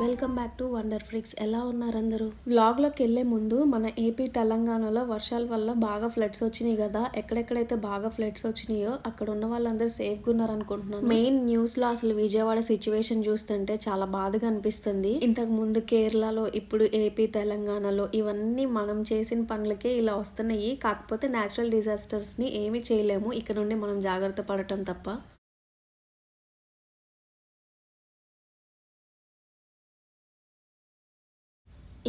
Welcome back to Wonder Freaks. ఎలా ఉన్నారు అందరూ వ్లాగ్లోకి వెళ్ళే ముందు మన ఏపీ తెలంగాణలో వర్షాల వల్ల బాగా ఫ్లడ్స్ వచ్చినాయి కదా. ఎక్కడెక్కడైతే బాగా ఫ్లడ్స్ వచ్చినాయో అక్కడ ఉన్న వాళ్ళందరూ సేఫ్గా ఉన్నారు అనుకుంటున్నాను మెయిన్ న్యూస్లో అసలు విజయవాడ సిచ్యువేషన్ చూస్తుంటే చాలా బాధగా అనిపిస్తుంది. ఇంతకు ముందు కేరళలో ఇప్పుడు ఏపీ తెలంగాణలో ఇవన్నీ మనం చేసిన పనులకే ఇలా వస్తున్నాయి. కాకపోతే న్యాచురల్ డిజాస్టర్స్ని ఏమీ చేయలేము. ఇక్కడ నుండి మనం జాగ్రత్త పడటం తప్ప.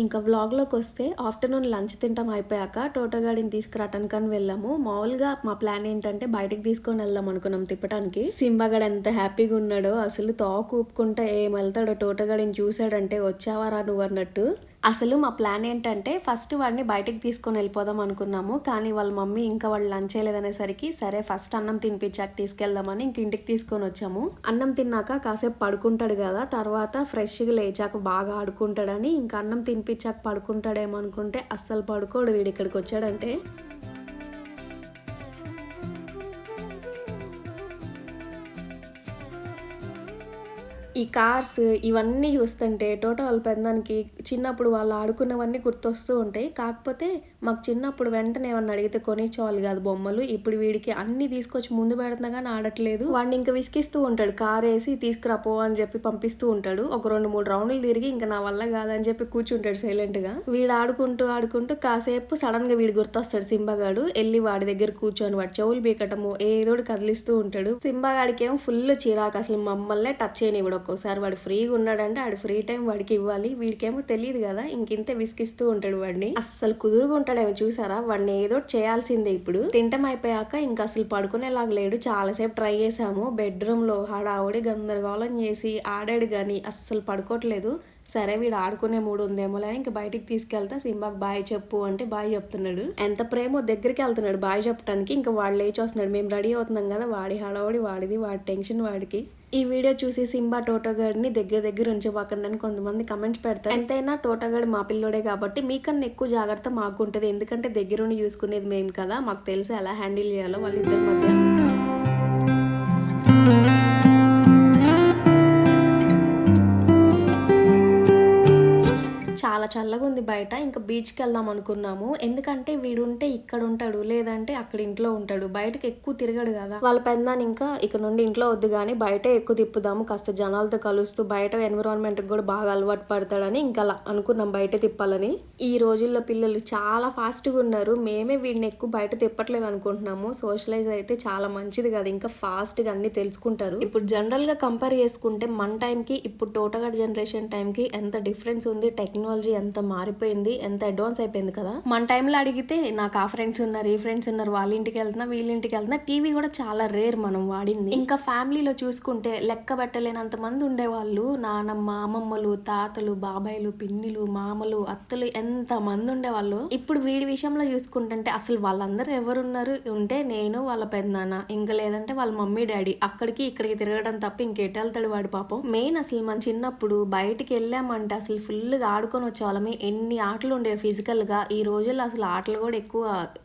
ఇంకా వ్లాగ్లోకి వస్తే ఆఫ్టర్నూన్ లంచ్ తింటాం అయిపోయాక టోటోగాడిని తీసుకురావటానికి అని వెళ్ళాము. మామూలుగా మా ప్లాన్ ఏంటంటే బయటకు తీసుకొని వెళ్దాం అనుకున్నాం తిప్పటానికి. సింబాగాడు ఎంత హ్యాపీగా ఉన్నాడో అసలు తోక ఊపుకుంటా ఏం వెళ్తాడో టోటోగాడిని చూసాడంటే వచ్చావారా నువ్వు అన్నట్టు. అసలు మా ప్లాన్ ఏంటంటే ఫస్ట్ వాడిని బయటికి తీసుకొని వెళ్ళిపోదాం అనుకున్నాము కానీ వాళ్ళ మమ్మీ ఇంకా వాళ్ళు లంచ్ చేయలేదనేసరికి సరే ఫస్ట్ అన్నం తినిపించాక తీసుకెళ్దామని ఇంక ఇంటికి తీసుకొని వచ్చాము. అన్నం తిన్నాక కాసేపు పడుకుంటాడు కదా తర్వాత ఫ్రెష్గా లేచాక బాగా ఆడుకుంటాడని ఇంకా అన్నం తినిపించాక పడుకుంటాడేమో అనుకుంటే అస్సలు పడుకోడు వీడు ఇక్కడికి వచ్చాడంటే. ఈ కార్స్ ఇవన్నీ చూస్తుంటే టోటల్ వాళ్ళ పెద్దానికి చిన్నప్పుడు వాళ్ళు ఆడుకున్నవన్నీ గుర్తొస్తూ ఉంటాయి. కాకపోతే మాకు చిన్నప్పుడు వెంటనే ఏమన్నా అడిగితే కొనిచ్చేవాళ్ళు కాదు బొమ్మలు. ఇప్పుడు వీడికి అన్ని తీసుకొచ్చి ముందు పెడుతున్నా కానీ ఆడట్లేదు. వాడిని ఇంకా విసిగిస్తూ ఉంటాడు. కారేసి వేసి తీసుకురాపో అని చెప్పి పంపిస్తూ ఉంటాడు. ఒక రెండు మూడు రౌండ్లు తిరిగి ఇంకా నా వల్ల కాదని చెప్పి కూర్చుంటాడు సైలెంట్గా. వీడు ఆడుకుంటూ ఆడుకుంటూ కాసేపు సడన్గా వీడు గుర్తొస్తాడు సింబాగాడు. వెళ్ళి వాడి దగ్గర కూర్చొని వాడు చెవులు బీకటము ఏదో కదిలిస్తూ ఉంటాడు. సింబాగాడికి ఏమో ఫుల్ చిరాకు. అసలు మమ్మల్నే టచ్ చేయని కూడా ఒక్కోసారి. వాడు ఫ్రీగా ఉన్నాడంటే ఆడు ఫ్రీ టైం వాడికి ఇవ్వాలి. వీడికేమో తెలియదు కదా. ఇంకింతే విసికిస్తూ ఉంటాడు వాడిని. అస్సలు కుదురుగా ఉంటాడేమో చూసారా? వాడిని ఏదో చేయాల్సిందే ఇప్పుడు. తింటం అయిపోయాక ఇంకా అసలు పడుకునేలాగా లేడు. చాలాసేపు ట్రై చేసాము బెడ్రూమ్లో హడావుడి గందరగోళం చేసి ఆడాడు కానీ అస్సలు పడుకోవట్లేదు. సరే వీడు ఆడుకునే మూడు ఉందేమో అని ఇంకా బయటికి తీసుకెళ్తా సింబాకి బాయ్ చెప్పు అంటే బాయ్ చెప్తున్నాడు. ఎంత ప్రేమో దగ్గరికి వెళ్తున్నాడు బాయ్ చెప్పడానికి ఇంకా వాడు లేచి వస్తున్నాడు. మేము రెడీ అవుతున్నాం కదా వాడి హడావుడి వాడిది వాడి టెన్షన్ వాడికి. ఈ వీడియో చూసి సింబా టోటోగాడిని దగ్గర దగ్గర ఉంచబోకండి అని కొంతమంది కమెంట్స్ పెడతారు. ఎంతైనా టోటోగాడు మా పిల్లోడే కాబట్టి మీకన్నా ఎక్కువ జాగ్రత్త మాకు ఉంటుంది ఎందుకంటే దగ్గరుండి చూసుకునేది మేము కదా. మాకు తెలిసి ఎలా హ్యాండిల్ చేయాలో వాళ్ళిద్దరి మధ్య. చల్లగా ఉంది బయట ఇంకా బీచ్కి వెళ్దాం అనుకున్నాము. ఎందుకంటే వీడు ఉంటే ఇక్కడ ఉంటాడు లేదంటే అక్కడ ఇంట్లో ఉంటాడు. బయటకి ఎక్కువ తిరగడు కదా. వాళ్ళ పెద్దాన్ని ఇంకా ఇక్కడ నుండి ఇంట్లో వద్దు కానీ బయటే ఎక్కువ తిప్పుదాము. కాస్త జనాలతో కలుస్తూ బయట ఎన్విరాన్మెంట్ కూడా బాగా అలవాటు పడతాడని ఇంకా అలా అనుకున్నాం బయట తిప్పాలని. ఈ రోజుల్లో పిల్లలు చాలా ఫాస్ట్గా ఉన్నారు. మేమే వీడిని ఎక్కువ బయట తిప్పట్లేదు అనుకుంటున్నాము. సోషలైజ్ అయితే చాలా మంచిది కదా. ఇంకా ఫాస్ట్గా అన్ని తెలుసుకుంటారు. ఇప్పుడు జనరల్గా కంపేర్ చేసుకుంటే మన టైంకి ఇప్పుడు టోటగడ్ జనరేషన్ టైంకి ఎంత డిఫరెన్స్ ఉంది టెక్నాలజీ ఎంత మారిపోయింది ఎంత అడ్వాన్స్ అయిపోయింది కదా. మన టైంలో అడిగితే నాకు ఆ ఫ్రెండ్స్ ఉన్నారు ఈ ఫ్రెండ్స్ ఉన్నారు వాళ్ళ ఇంటికి వెళ్తున్నా వీళ్ళ ఇంటికి వెళ్తున్నా టీవీ కూడా చాలా రేర్ మనం వాడింది. ఇంకా ఫ్యామిలీలో చూసుకుంటే లెక్క పెట్టలేనంత మంది ఉండేవాళ్ళు. నానమ్మ అమ్మమ్మలు తాతలు బాబాయిలు పిన్నిలు మామలు అత్తలు ఎంత మంది ఉండేవాళ్ళు. ఇప్పుడు వీడి విషయంలో చూసుకుంటుంటే అసలు వాళ్ళందరూ ఎవరున్నారు? ఉంటే నేను వాళ్ళ పెద్దనాన్న ఇంకా లేదంటే వాళ్ళ మమ్మీ డాడీ. అక్కడికి ఇక్కడికి తిరగడం తప్ప ఇంకెటు వెళ్తాడు వాడు పాపం. మెయిన్ అసలు మన చిన్నప్పుడు బయటికి వెళ్ళామంటే అసలు ఫుల్గా ఆడుకొని వాళ్ళమే ఎన్ని ఆటలు ఉండేవి ఫిజికల్గా ఈ రోజుల్లో అసలు ఆటలు కూడా ఎక్కువ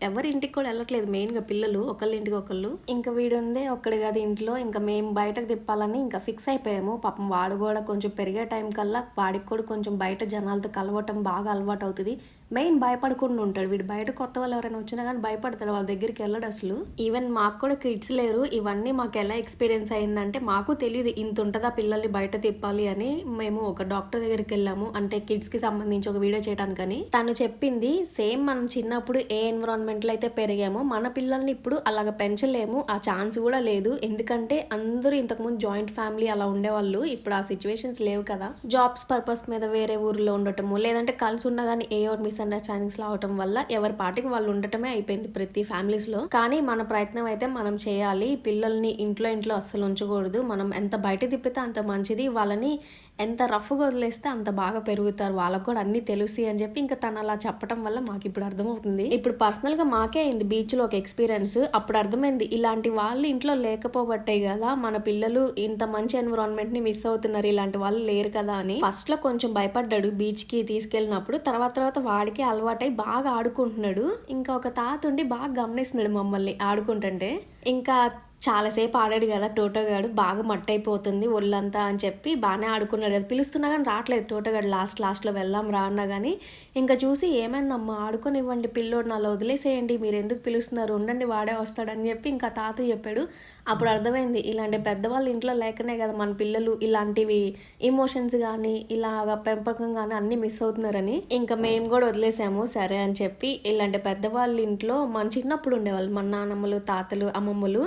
ఎవరి ఇంటికి కూడా వెళ్ళట్లేదు. మెయిన్గా పిల్లలు ఒకళ్ళ ఇంటికి ఒకళ్ళు. ఇంకా వీడు ఉందే ఒక్కడి కాదు ఇంట్లో. ఇంకా మేము బయటకు తిప్పాలని ఇంకా ఫిక్స్ అయిపోయాము. పాపం వాడు కూడా కొంచెం పెరిగే టైం కల్లా వాడికి కూడా కొంచెం బయట జనాలతో కలవటం బాగా అలవాటు అవుతుంది మెయిన్ భయపడకుండా ఉంటాడు. వీడు బయట కొత్త వాళ్ళు ఎవరైనా వచ్చినా కానీ భయపడతాడు వాళ్ళ దగ్గరికి వెళ్ళడు అసలు. ఈవెన్ మాకు కూడా కిడ్స్ లేరు. ఇవన్నీ మాకు ఎలా ఎక్స్పీరియన్స్ అయిందంటే మాకు తెలియదు. ఇంత ఉంటుందా పిల్లల్ని బయట తిప్పాలి అని మేము ఒక డాక్టర్ దగ్గరికి వెళ్ళాము. అంటే కిడ్స్కి సంబంధించి ఒక వీడియో చేయడానికని తను చెప్పింది సేమ్ మనం చిన్నప్పుడు ఏ ఎన్విరాన్మెంట్లో అయితే పెరిగామో మన పిల్లల్ని ఇప్పుడు అలాగ పెంచలేము. ఆ ఛాన్స్ కూడా లేదు. ఎందుకంటే అందరూ ఇంతకుముందు జాయింట్ ఫ్యామిలీ అలా ఉండేవాళ్ళు. ఇప్పుడు ఆ సిచ్యువేషన్స్ లేవు కదా. జాబ్స్ పర్పస్ మీద వేరే ఊర్లో ఉండటము లేదంటే కలిసి ఉండగానే ఏ ఒకటి మిస్ మిస్అండర్స్టాండింగ్స్లో అవటం వల్ల ఎవరి పాటికి వాళ్ళు ఉండటమే అయిపోయింది ప్రతి ఫ్యామిలీస్లో. కానీ మన ప్రయత్నం అయితే మనం చేయాలి. పిల్లల్ని ఇంట్లో ఇంట్లో అస్సలు ఉంచకూడదు. మనం ఎంత బయట తిప్పితే అంత మంచిది. వాళ్ళని ఎంత రఫ్గా వదిలేస్తే అంత బాగా పెరుగుతారు. వాళ్ళకు కూడా అన్ని తెలుస్తాయి అని చెప్పి ఇంకా తను అలా చెప్పడం వల్ల మాకు ఇప్పుడు అర్థమవుతుంది. ఇప్పుడు పర్సనల్గా మాకే అయింది బీచ్లో ఒక ఎక్స్పీరియన్స్. అప్పుడు అర్థమైంది ఇలాంటి వాళ్ళు ఇంట్లో లేకపోబట్టే కదా మన పిల్లలు ఇంత మంచి ఎన్విరాన్మెంట్ని మిస్ అవుతున్నారు. ఇలాంటి వాళ్ళు లేరు కదా అని. ఫస్ట్లో కొంచెం భయపడ్డాడు బీచ్కి తీసుకెళ్ళినప్పుడు. తర్వాత తర్వాత వాడికి అలవాటై బాగా ఆడుకుంటున్నాడు. ఇంకా ఒక తాత ఉండి బాగా గమనిస్తున్నాడు మమ్మల్ని ఆడుకుంటుంటే. ఇంకా చాలాసేపు ఆడాడు కదా టోటోగాడు బాగా మట్టయిపోతుంది ఒళ్ళంతా అని చెప్పి బాగానే ఆడుకున్నాడు కదా. పిలుస్తున్నా కానీ రావట్లేదు టోటోగాడు లాస్ట్ లాస్ట్లో వెళ్దాం రా అన్నా కానీ ఇంకా చూసి ఏమైందమ్మా ఆడుకొనివ్వండి పిల్లోడు నాలో వదిలేసేయండి మీరు ఎందుకు పిలుస్తున్నారు? ఉండండి వాడే వస్తాడని చెప్పి ఇంకా తాత చెప్పాడు. అప్పుడు అర్థమైంది ఇలాంటి పెద్దవాళ్ళు ఇంట్లో లేకనే కదా మన పిల్లలు ఇలాంటివి ఇమోషన్స్ కానీ ఇలాగ పెంపకం కానీ అన్నీ మిస్ అవుతున్నారని. ఇంకా మేము కూడా వదిలేసాము సరే అని చెప్పి ఇలాంటి పెద్దవాళ్ళ ఇంట్లో మన చిన్నప్పుడు ఉండేవాళ్ళు మన నాన్నమ్మలు తాతలు అమ్మమ్మలు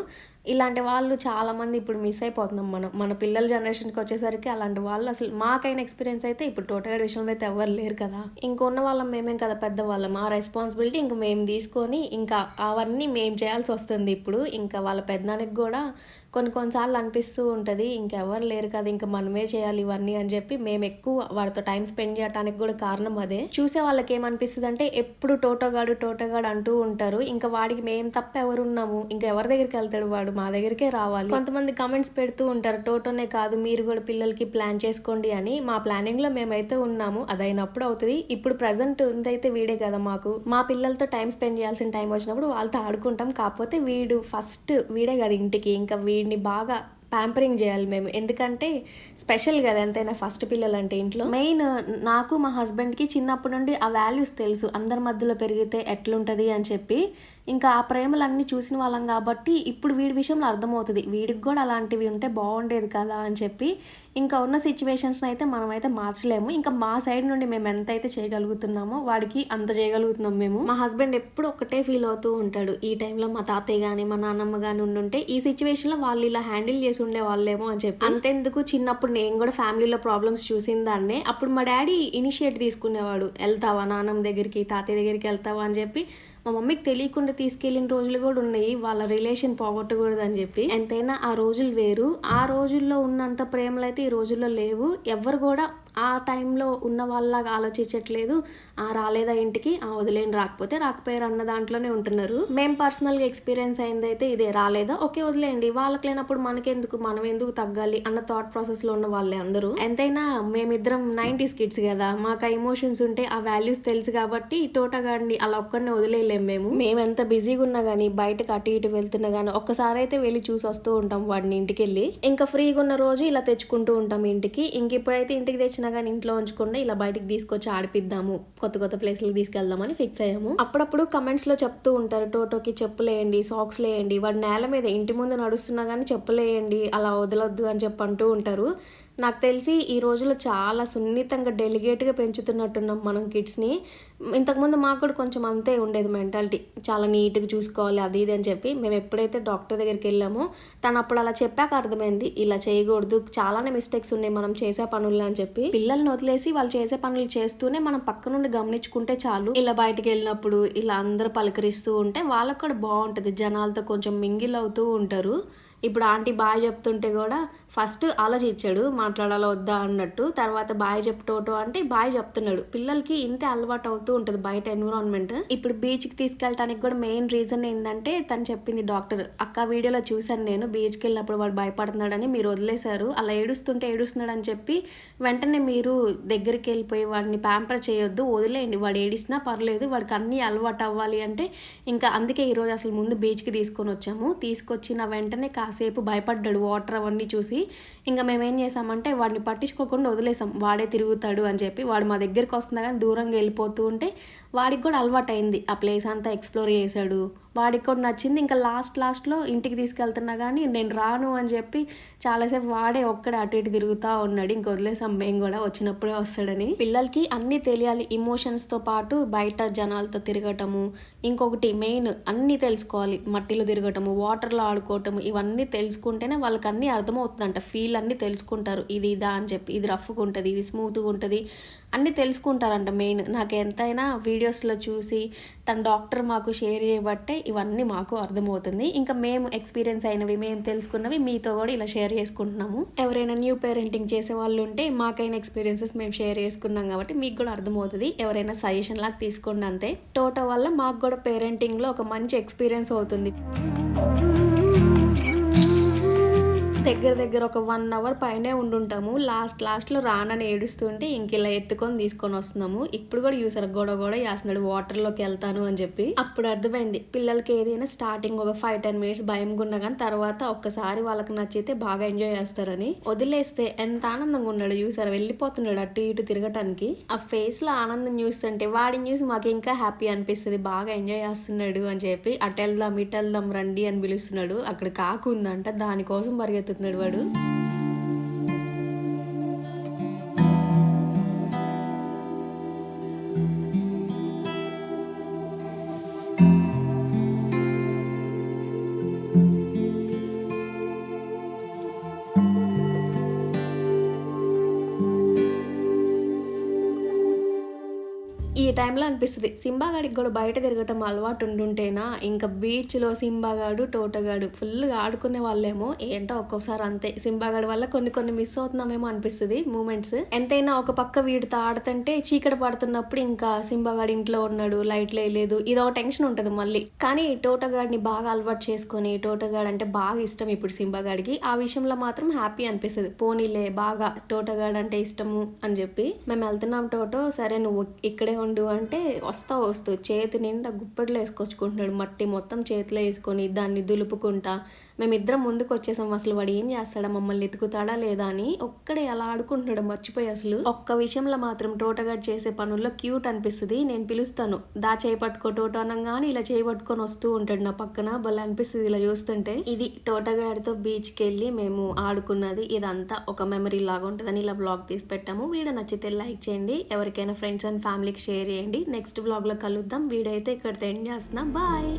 ఇలాంటి వాళ్ళు చాలా మంది ఇప్పుడు మిస్ అయిపోతున్నాం మనం. మన పిల్లల జనరేషన్కి వచ్చేసరికి అలాంటి వాళ్ళు అసలు మాకైన ఎక్స్పీరియన్స్ అయితే ఇప్పుడు టోటల్ విషయంలో అయితే ఎవరు లేరు కదా. ఇంకొన్న వాళ్ళం మేమేం కదా పెద్దవాళ్ళం ఆ రెస్పాన్సిబిలిటీ ఇంకా మేము తీసుకొని ఇంకా అవన్నీ మేము చేయాల్సి వస్తుంది ఇప్పుడు. ఇంకా వాళ్ళ పెద్దానికి కూడా కొన్ని కొన్నిసార్లు అనిపిస్తూ ఉంటుంది ఇంకెవరు లేరు కదా ఇంకా మనమే చేయాలి ఇవన్నీ అని చెప్పి మేము ఎక్కువ వాడితో టైం స్పెండ్ చేయడానికి కూడా కారణం అదే. చూసే వాళ్ళకి ఏమనిపిస్తుంది అంటే ఎప్పుడు టోటోగాడు టోటోగాడు అంటూ ఉంటారు ఇంకా వాడికి మేము తప్ప ఎవరున్నాము ఇంకా ఎవరి దగ్గరికి వెళ్తాడు వాడు మా దగ్గరికే రావాలి. కొంతమంది కమెంట్స్ పెడుతూ ఉంటారు టోటోనే కాదు మీరు కూడా పిల్లలకి ప్లాన్ చేసుకోండి అని. మా ప్లానింగ్లో మేమైతే ఉన్నాము అదైనప్పుడు అవుతుంది. ఇప్పుడు ప్రజెంట్ ఉందైతే వీడే కదా మాకు. మా పిల్లలతో టైం స్పెండ్ చేయాల్సిన టైం వచ్చినప్పుడు వాళ్ళతో ఆడుకుంటాం కాకపోతే వీడు ఫస్ట్ వీడే కదా ఇంటికి ఇంకా వీడు వీడిని బాగా ప్యాంపరింగ్ చేయాలి మేము. ఎందుకంటే స్పెషల్ కదా ఎంతైనా ఫస్ట్ పిల్లలు అంటే ఇంట్లో. మెయిన్ నాకు మా హస్బెండ్కి చిన్నప్పటి నుండి ఆ వాల్యూస్ తెలుసు. అందరి మధ్యలో పెరిగితే ఎట్లుంటుంది అని చెప్పి ఇంకా ఆ ప్రేమలన్నీ చూసిన వాళ్ళం కాబట్టి ఇప్పుడు వీడి విషయంలో అర్థమవుతుంది. వీడికి కూడా అలాంటివి ఉంటే బాగుండేది కదా అని చెప్పి ఇంకా ఉన్న సిచ్యువేషన్స్ని అయితే మనమైతే మార్చలేము. ఇంకా మా సైడ్ నుండి మేము ఎంత అయితే చేయగలుగుతున్నామో వాడికి అంత చేయగలుగుతున్నాం మేము. మా హస్బెండ్ ఎప్పుడు ఒక్కటే ఫీల్ అవుతూ ఉంటాడు. ఈ టైంలో మా తాతయ్య కానీ మా నాన్నమ్మ కానీ ఉండుంటే ఈ సిచ్యువేషన్లో వాళ్ళు ఇలా హ్యాండిల్ చేసి ఉండే వాళ్ళేమో అని చెప్పి అంతెందుకు చిన్నప్పుడు నేను కూడా ఫ్యామిలీలో ప్రాబ్లమ్స్ చూసిన దాన్నే. అప్పుడు మా డాడీ ఇనిషియేట్ తీసుకునేవాడు. వెళ్తావా నాన్నమ్మ దగ్గరికి తాతయ్య దగ్గరికి వెళ్తావా? అని చెప్పి మా మమ్మీకి తెలియకుండా తీసుకెళ్ళిన రోజులు కూడా ఉన్నాయి. వాళ్ళ రిలేషన్ పోగొట్టకూడదు అని చెప్పి. ఎంతైనా ఆ రోజులు వేరు. ఆ రోజుల్లో ఉన్నంత ప్రేమలు అయితే ఈ రోజుల్లో లేవు. ఎవరు కూడా ఆ టైంలో ఉన్న వాళ్ళలాగా ఆలోచించట్లేదు. ఆ రాలేదా ఇంటికి? ఆ వదిలేని రాకపోతే రాకపోయారు అన్న దాంట్లోనే ఉంటున్నారు. మేము పర్సనల్గా ఎక్స్పీరియన్స్ అయింది అయితే ఇదే రాలేదా? ఓకే వదిలేయండి. వాళ్ళకి లేనప్పుడు మనకెందుకు? మనం ఎందుకు తగ్గాలి? అన్న థాట్ ప్రాసెస్లో ఉన్న వాళ్ళే అందరూ. ఎంతైనా మేమిద్దరం నైంటీస్ కిడ్స్ కదా. మాకు ఆ ఎమోషన్స్ ఉంటే ఆ వాల్యూస్ తెలుసు కాబట్టి టోటగాడిని అలా ఒక్కడిని వదిలేయలేం మేము. మేము ఎంత బిజీగా ఉన్నా కానీ బయటకు అటు ఇటు వెళ్తున్నా కానీ ఒక్కసారి అయితే వెళ్ళి చూసి వస్తూ ఉంటాం వాడిని ఇంటికి వెళ్ళి ఇంకా ఫ్రీగా ఉన్న రోజు ఇలా తెచ్చుకుంటూ ఉంటాం ఇంటికి. ఇంక ఇప్పుడైతే ఇంటికి తెచ్చిన కానీ ఇంట్లో ఉంచకుండా ఇలా బయటికి తీసుకొచ్చి ఆడిపిద్దాము కొత్త కొత్త ప్లేస్లకు తీసుకెళ్దామని ఫిక్స్ అయ్యాము. అప్పుడప్పుడు కమెంట్స్లో చెప్తూ ఉంటారు టోటోకి చెప్పులేయండి సాక్స్ లేయండి వాడు నేల మీద ఇంటి ముందు నడుస్తున్నా కానీ చెప్పులేయండి అలా వదలొద్దు అని చెప్పి అంటూ ఉంటారు. నాకు తెలిసి ఈ రోజుల్లో చాలా సున్నితంగా డెలిగేట్గా పెంచుతున్నట్టున్నాం మనం కిడ్స్ని. ఇంతకుముందు మాకు కూడా కొంచెం అంతే ఉండేది మెంటాలిటీ. చాలా నీట్గా చూసుకోవాలి అది ఇది అని చెప్పి మేము ఎప్పుడైతే డాక్టర్ దగ్గరికి వెళ్ళామో తను అప్పుడు అలా చెప్పాక అర్థమైంది ఇలా చేయకూడదు చాలానే మిస్టేక్స్ ఉన్నాయి మనం చేసే పనుల్లో అని చెప్పి. పిల్లల్ని వదిలేసి వాళ్ళు చేసే పనులు చేస్తూనే మనం పక్క నుండి గమనించుకుంటే చాలు. ఇలా బయటకు వెళ్ళినప్పుడు ఇలా అందరూ పలకరిస్తూ ఉంటే వాళ్ళకు కూడా బాగుంటుంది. జనాలతో కొంచెం మింగిల్ అవుతూ ఉంటారు. ఇప్పుడు ఆంటీ బాగా చెప్తుంటే కూడా ఫస్ట్ ఆలోచించాడు మాట్లాడాలో వద్దా అన్నట్టు. తర్వాత బాయ్ చెప్తోటో అంటే బాయ్ చెప్తున్నాడు. పిల్లలకి ఇంతే అలవాటు అవుతూ ఉంటుంది బయట ఎన్విరాన్మెంట్. ఇప్పుడు బీచ్కి తీసుకెళ్ళడానికి కూడా మెయిన్ రీజన్ ఏంటంటే తను చెప్పింది డాక్టర్ అక్క వీడియోలో చూశాను నేను బీచ్కి వెళ్ళినప్పుడు వాడు భయపడుతున్నాడని మీరు వదిలేశారు. అలా ఏడుస్తుంటే ఏడుస్తున్నాడు అని చెప్పి వెంటనే మీరు దగ్గరికి వెళ్ళిపోయి వాడిని ప్యాంపర్ చేయొద్దు వదిలేయండి. వాడు ఏడిసినా పర్లేదు వాడికి అన్నీ అలవాటు అవ్వాలి అంటే ఇంకా అందుకే ఈరోజు అసలు ముందు బీచ్కి తీసుకొని వచ్చాము. తీసుకొచ్చిన వెంటనే కాసేపు భయపడ్డాడు వాటర్ అవన్నీ చూసి. ఇంకా మేము ఏం చేసామంటే వాడిని పట్టించుకోకుండా వదిలేసాం. వాడే తిరుగుతాడు అని చెప్పి వాడు మా దగ్గరికి వస్తున్నా కానీ దూరంగా వెళ్ళిపోతూ ఉంటే వాడికి కూడా అలవాటు అయింది ఆ ప్లేస్ అంతా ఎక్స్ప్లోర్ చేశాడు. వాడికి కూడా నచ్చింది. ఇంకా లాస్ట్ లాస్ట్లో ఇంటికి తీసుకెళ్తున్నా కానీ నేను రాను అని చెప్పి చాలాసేపు వాడే ఒక్కడే అటు ఇటు తిరుగుతూ ఉన్నాడు. ఇంక వదిలేసాం. మేము కూడా వచ్చినప్పుడే వస్తాడని. పిల్లలకి అన్నీ తెలియాలి. ఇమోషన్స్తో పాటు బయట జనాలతో తిరగటము ఇంకొకటి మెయిన్ అన్నీ తెలుసుకోవాలి. మట్టిలో తిరగటము వాటర్లో ఆడుకోవటము ఇవన్నీ తెలుసుకుంటేనే వాళ్ళకి అన్నీ అర్థమవుతుందంట. ఫీల్ అన్నీ తెలుసుకుంటారు. ఇది ఇదా అని చెప్పి. ఇది రఫ్గా ఉంటుంది ఇది స్మూత్గా ఉంటుంది. అన్నీ తెలుసుకుంటారంట మెయిన్. నాకు ఎంతైనా వీడియోస్లో చూసి తన డాక్టర్ మాకు షేర్ చేయబట్టే ఇవన్నీ మాకు అర్థమవుతుంది. ఇంకా మేము ఎక్స్పీరియన్స్ అయినవి మేము తెలుసుకున్నవి మీతో కూడా ఇలా షేర్ చేసుకుంటున్నాము. ఎవరైనా న్యూ పేరెంటింగ్ చేసే వాళ్ళు ఉంటే మాకైన ఎక్స్పీరియన్సెస్ మేము షేర్ చేసుకున్నాం కాబట్టి మీకు కూడా అర్థమవుతుంది. ఎవరైనా సజెషన్ లాగా తీసుకోండి అంతే. టోటో వల్ల మాకు కూడా పేరెంటింగ్లో ఒక మంచి ఎక్స్పీరియన్స్ అవుతుంది. దగ్గర దగ్గర ఒక వన్ అవర్ పైనే ఉండుంటాము. లాస్ట్ లాస్ట్లో రానని ఏడుస్తుంటే ఇంక ఇలా ఎత్తుకొని తీసుకొని వస్తున్నాము. ఇప్పుడు కూడా యూసర్ గొడవ గొడవ చేస్తున్నాడు వాటర్లోకి వెళ్తాను అని చెప్పి. అప్పుడు అర్థమైంది పిల్లలకి ఏదైనా స్టార్టింగ్ ఒక ఫైవ్ టెన్ మినిట్స్ భయం గున్నా కానీ తర్వాత ఒక్కసారి వాళ్ళకి నచ్చితే బాగా ఎంజాయ్ చేస్తారని. వదిలేస్తే ఎంత ఆనందంగా ఉన్నాడు యూసర్ వెళ్ళిపోతున్నాడు అటు ఇటు తిరగటానికి. ఆ ఫేస్లో ఆనందం చూస్తుంటే వాడిని చూసి మాకు ఇంకా హ్యాపీ అనిపిస్తుంది బాగా ఎంజాయ్ చేస్తున్నాడు అని చెప్పి. అటు వెళ్దాం ఇటు వెళ్దాం రండి అని పిలుస్తున్నాడు. అక్కడ కాకుందంట దానికోసం పరిగెత్తు పరిగెత్తుతున్నాడు వాడు ఈ అనిపిస్తుంది సింబాగాడికి కూడా బయట తిరగటం అలవాటు ఉండుంటేనా ఇంకా బీచ్లో సింబాగాడు టోటగాడు ఫుల్గా ఆడుకునే వాళ్ళేమో ఏంటో ఒక్కోసారి అంతే. సింబాగాడి వల్ల కొన్ని కొన్ని మిస్ అవుతున్నామేమో అనిపిస్తుంది మూమెంట్స్. ఎంతైనా ఒక పక్క వీడితో ఆడుతుంటే చీకటి పడుతున్నప్పుడు ఇంకా సింబాగాడు ఇంట్లో ఉన్నాడు లైట్లు వేయలేదు ఇది ఒక టెన్షన్ ఉంటుంది మళ్ళీ. కానీ టోటగాడిని బాగా అలవాటు చేసుకొని టోటగాడు అంటే బాగా ఇష్టం ఇప్పుడు సింబాగాడికి ఆ విషయంలో మాత్రం హ్యాపీ అనిపిస్తుంది. పోనీలే బాగా టోటగాడు అంటే ఇష్టము అని చెప్పి మేము వెళ్తున్నాం టోటో సరే నువ్వు ఇక్కడే ఉండు అంటే వస్తా వస్తూ చేతి నిండా గుప్పట్లో వేసుకొచ్చుకుంటున్నాడు మట్టి మొత్తం చేతిలో వేసుకొని దాన్ని దులుపుకుంటా. మేమిద్దరం ముందుకు వచ్చేసాం అసలు వాడు ఏం చేస్తాడా? మమ్మల్ని ఎతుకుతాడా లేదా అని ఒక్కడే అలా ఆడుకుంటున్నాడు. మర్చిపోయి అసలు ఒక్క విషయంలో మాత్రం టోటగాడు చేసే పనుల్లో క్యూట్ అనిపిస్తుంది. నేను పిలుస్తాను. దా చేయి పట్టుకో టోటో అనగానే ఇలా చేయి పట్టుకొని వస్తూ ఉంటాడు. నా పక్కన భలే అనిపిస్తుంది ఇలా చూస్తుంటే. ఇది టోటగాడితో బీచ్కి వెళ్ళి మేము ఆడుకున్నది. ఇదంతా ఒక మెమరీ లాగా ఉంటుందని ఇలా బ్లాగ్ తీసి పెట్టాము. వీడియో నచ్చితే లైక్ చేయండి. ఎవరికైనా ఫ్రెండ్స్ అండ్ ఫ్యామిలీకి షేర్ చేయండి. నెక్స్ట్ బ్లాగ్లో కలుద్దాం. వీడియో అయితే ఇక్కడ ఎండ్ చేస్తున్నా. బాయ్.